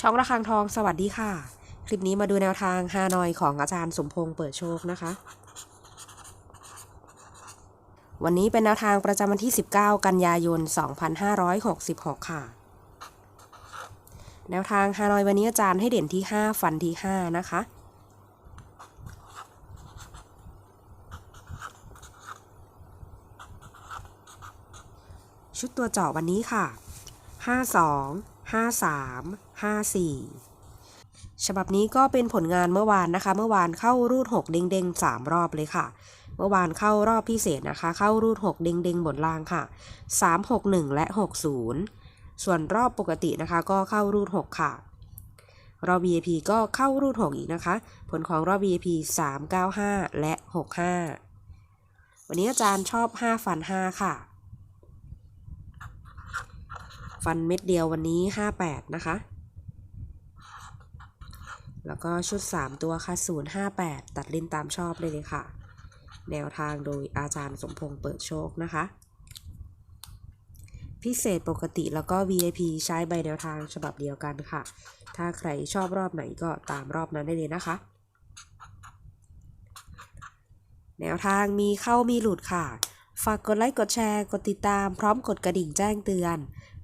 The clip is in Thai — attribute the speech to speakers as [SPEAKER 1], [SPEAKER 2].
[SPEAKER 1] ช่องระฆังทองสวัสดีค่ะ คลิปนี้มาดูแนวทางฮานอยของอาจารย์สมพงษ์เปิดโชคนะคะ วันนี้เป็นแนวทางประจำวันที่ 19 กันยายน 2566 ค่ะ แนวทางฮานอยวันนี้อาจารย์ให้เด่นที่ 5 ฟันที่ 5 นะคะชุดตัวเจาะวันนี้ค่ะ 52 53 54 ฉบับนี้ก็เป็นผลงานเมื่อวานนะคะ เมื่อวานเข้ารูด 6 เด้งๆ 3 รอบเลยค่ะ เมื่อวานเข้ารอบพิเศษนะคะ เข้ารูด 6 เด้งๆ บนล่างค่ะ 3 6 1 และ 60 ส่วนรอบปกตินะคะ ก็เข้ารูด 6 ค่ะ รอบ VIP ก็เข้ารูด 6 อีกนะคะ ผลของรอบ VIP 395 และ 65 วันนี้อาจารย์ชอบ 5 ฟัน 5 ค่ะ ฟันเม็ดเดียววันนี้ 58 นะคะ แล้วก็ชุด 3 ตัวค่ะ 058 ตัดเล่นตามชอบเลยเลยค่ะ แนวทางโดยอาจารย์สมพงษ์เปิดโชคนะคะ พิเศษปกติแล้วก็ VIP ใช้ใบแนวทางฉบับเดียวกันค่ะ ถ้าใครชอบรอบไหนก็ตามรอบนั้นได้เลยนะคะ แนวทางมีเข้ามีหลุดค่ะฝากกดไลค์ กดแชร์ กดติดตาม พร้อมกดกระดิ่งแจ้งเตือน